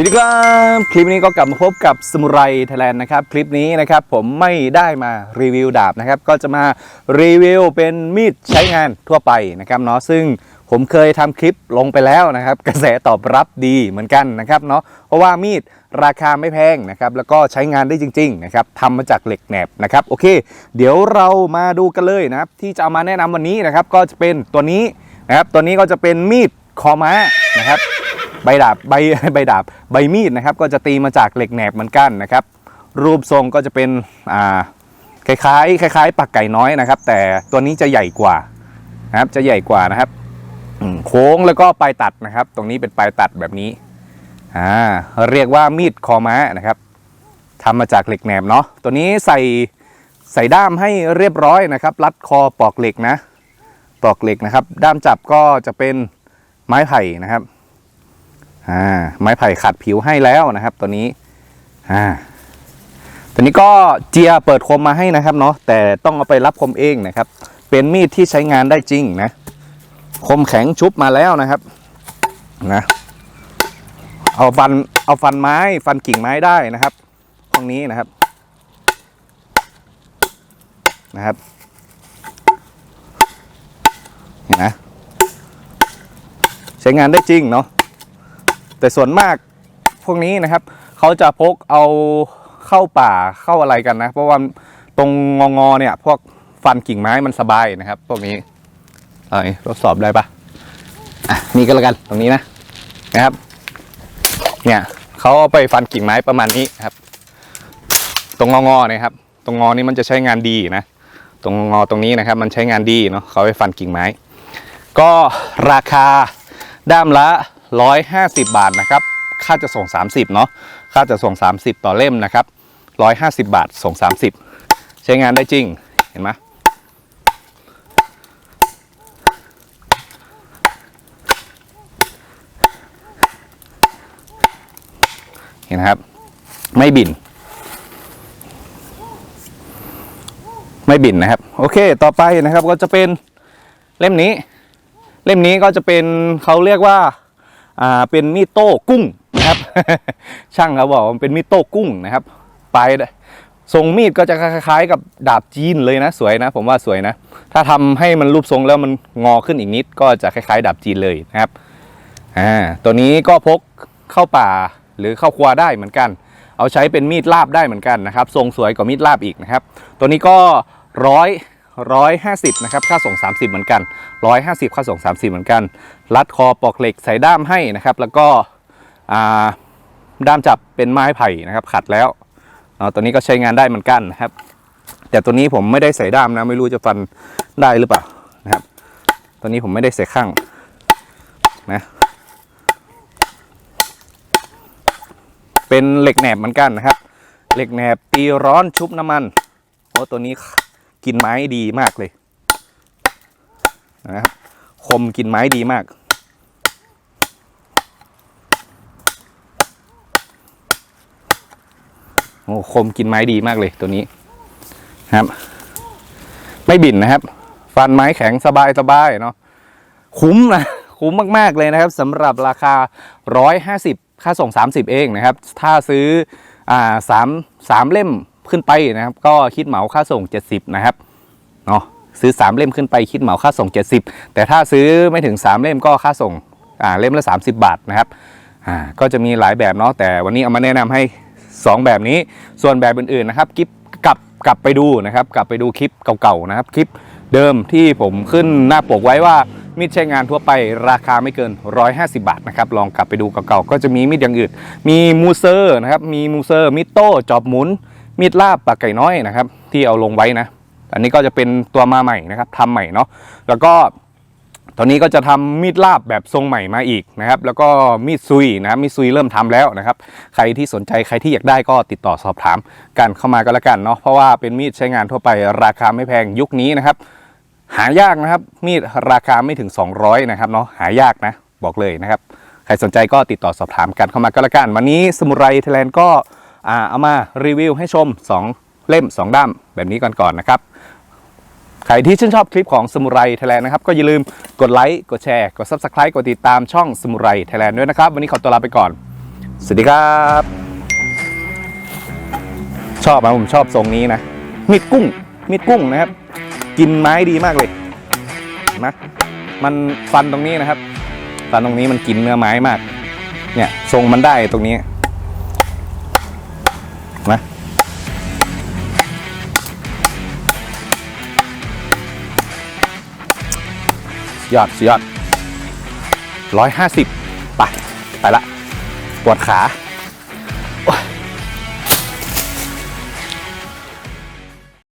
สวัสดีครับคลิปนี้ก็กลับมาพบกับสมุไรไทยแลนด์นะครับคลิปนี้นะครับผมไม่ได้มารีวิวดาบนะครับก็จะมารีวิวเป็นมีดใช้งานทั่วไปนะครับเนาะซึ่งผมเคยทำคลิปลงไปแล้วนะครับ กระแสตอบรับดีเหมือนกันนะครับเนาะเพราะว่ามีดราคาไม่แพงนะครับแล้วก็ใช้งานได้จริงๆนะครับทำมาจากเหล็กแหนบนะครับโอเค เดี๋ยวเรามาดูกันเลยนะครับที่จะเอามาแนะนำวันนี้นะครับก็จะเป็นตัวนี้นะครับตัวนี้ก็จะเป็นมีดคอม้านะครับ ใบดาบใบใบดาบใบมีดนะครับ ก็จะตีมาจากเหล็กแหนบเหมือนกันนะครับ รูปทรงก็จะเป็นอ่าคล้ายๆคล้ายๆปักไก่น้อยนะครับ แต่ตัวนี้จะใหญ่กว่านะครับจะใหญ่กว่านะครับโค้งแล้วก็ปลายตัดนะครับ ตรงนี้เป็นปลายตัดแบบนี้อ่าเรียกว่ามีดคอม้านะครับทำมาจากเหล็กแหนบเนาะตัวนี้ใส่ใส่ด้ามให้เรียบร้อยนะครับ รัดคอปลอกเหล็กนะปลอกเหล็กนะครับ ด้ามจับก็จะเป็นไม้ไผ่นะครับ อ่าไม้ไผ่ขัดผิวให้แล้วนะครับ ตัวนี้อ่าตัวนี้ก็เจียเปิดคมมาให้นะครับเนาะแต่ต้องเอาไปรับคมเองนะครับ เป็นมีดที่ใช้งานได้จริงนะคมแข็งชุบมาแล้วนะครับนะเอาฟันเอาฟันไม้ฟันกิ่งไม้ได้นะครับตรงนี้นะครับนะครับเห็นนะใช้งานได้จริงเนาะ แต่ส่วนมากพวกนี้นะครับเขาจะพกเอาเข้าป่าเข้าอะไรกันนะ เพราะว่าตรงงองอเนี่ยพวกฟันกิ่งไม้มันสบายนะครับ พวกนี้เอ้ยทดสอบได้ปะอะนี่ก็แล้วกันตรงนี้นะนะครับ เนี่ยเขาเอาไปฟันกิ่งไม้ประมาณนี้ครับ ตรงงองอเนี่ยครับ ตรงงอนี้มันจะใช้งานดีนะตรงงอตรงนี้นะครับ มันใช้งานดีเนาะเขาไปฟันกิ่งไม้ ก็ราคาด้ามละ 150 บาทนะครับ ค่าจะส่ง 30 เนาะ ค่าจะส่ง 30 ต่อเล่มนะครับ 150 บาทส่ง 30 ใช้งานได้จริง เห็นไหมเห็นครับ ไม่บิน ไม่บินนะครับ โอเค ต่อไปนะครับก็จะเป็นเล่มนี้ เล่มนี้ก็จะเป็นเขาเรียกว่า อ่าเป็นมีดโต้กุ้งนะครับ ช่างเขาบอกว่ามันเป็นมีดโต้กุ้งนะครับปลายทรงมีดก็จะคล้ายๆ กับดาบจีนเลยนะสวยนะ ผมว่าสวยนะ ถ้าทำให้มันรูปทรงแล้วมันงอขึ้นอีกนิด ก็จะคล้ายๆ ดาบจีนเลยนะครับอ่าตัวนี้ก็พกเข้าป่าหรือเข้าครัวได้เหมือนกัน เอาใช้เป็นมีดลาบได้เหมือนกันนะครับ ทรงสวยกว่ามีดลาบอีกนะครับ ตัวนี้ก็ร้อย ร้อยห้าสิบนะครับ ค่าส่ง 30 เหมือนกัน 150 ค่าส่ง 30 เหมือนกัน รัดคอปอกเหล็กใส่ด้ามให้นะครับ แล้วก็ด้ามจับเป็นไม้ไผ่นะครับ ขัดแล้วตัวนี้ก็ใช้งานได้เหมือนกันนะครับ แต่ตัวนี้ผมไม่ได้ใส่ด้ามนะ ไม่รู้จะฟันได้หรือเปล่านะครับ ตัวนี้ผมไม่ได้ใส่ข้างนะเป็นเหล็กแหนบเหมือนกันนะครับ เหล็กแหนบตีร้อนชุบน้ำมันโอ้ตัวนี้ กินไม้ดีมากเลยนะครับคมกินไม้ดีมาก โอ้คมกินไม้ดีมากเลยตัวนี้นะครับ ไม่บินนะครับ ฟันไม้แข็งสบายสบายเนาะคุ้มนะคุ้มมากๆเลยนะครับสำหรับราคา 150 ค่าส่ง 30 เองนะครับ ถ้าซื้ออ่าสามสามเล่ม ขึ้นไปนะครับ ก็คิดเหมาค่าส่ง 70 นะครับเนาะซื้อ 3 เล่มขึ้นไปคิดเหมาค่าส่ง 70 แต่ถ้าซื้อไม่ถึง 3 เล่มก็ค่าส่งอ่าเล่มละ 30 บาทนะครับอ่าก็จะมีหลายแบบเนาะแต่วันนี้เอามาแนะนำให้ 2 แบบนี้ส่วนแบบอื่นๆนะครับกิฟกลับกลับไปดูนะครับ กลับไปดูคลิปเก่าๆนะครับคลิปเดิมที่ผมขึ้นหน้าปกไว้ว่ามีดใช้งานทั่วไปราคาไม่เกิน 150 บาทนะครับ ลองกลับไปดูเก่าๆก็จะมีมีดอย่างอื่น มีมูเซอร์นะครับ มีมูเซอร์มิโต้จอบหมุน มีดลาบปากไก่น้อยนะครับ ที่เอาลงไว้นะ อันนี้ก็จะเป็นตัวมาใหม่นะครับทำใหม่เนาะแล้วก็ตอนนี้ก็จะทำมีดลาบแบบทรงใหม่มาอีกนะครับ แล้วก็มีดซุยนะมีดซุยเริ่มทำแล้วนะครับ ใครที่สนใจใครที่อยากได้ก็ติดต่อสอบถามกันเข้ามาก็แล้วกันเนาะเพราะว่าเป็นมีดใช้งานทั่วไปราคาไม่แพงยุคนี้นะครับ หายากนะครับ มีดราคาไม่ถึง 200นะครับเนาะหายากนะ บอกเลยนะครับ ใครสนใจก็ติดต่อสอบถามกันเข้ามาก็แล้วกัน วันนี้สมุไรไทยแลนด์ก็ เอามารีวิวให้ชม 2 เล่ม 2 ด้ามแบบนี้ก่อนก่อนนะครับ ใครที่ชื่นชอบคลิปของสมุไรไทยแลนด์นะครับ ก็อย่าลืมกดไลค์กดแชร์กด Subscribe กดติดตามช่องสมุไรไทยแลนด์ด้วยนะครับ วันนี้ขอตัวลาไปก่อน สวัสดีครับ ชอบนะผมชอบทรงนี้นะมีดกุ้งมีดกุ้งนะครับ กินไม้ดีมากเลยนะมันฟันตรงนี้นะครับฟันตรงนี้มันกินเนื้อไม้มาก เนี่ยทรงมันได้ตรงนี้ ยอดสุดยอดร้อยห้าสิบไป ไปละ ปวดขาโอ๊ย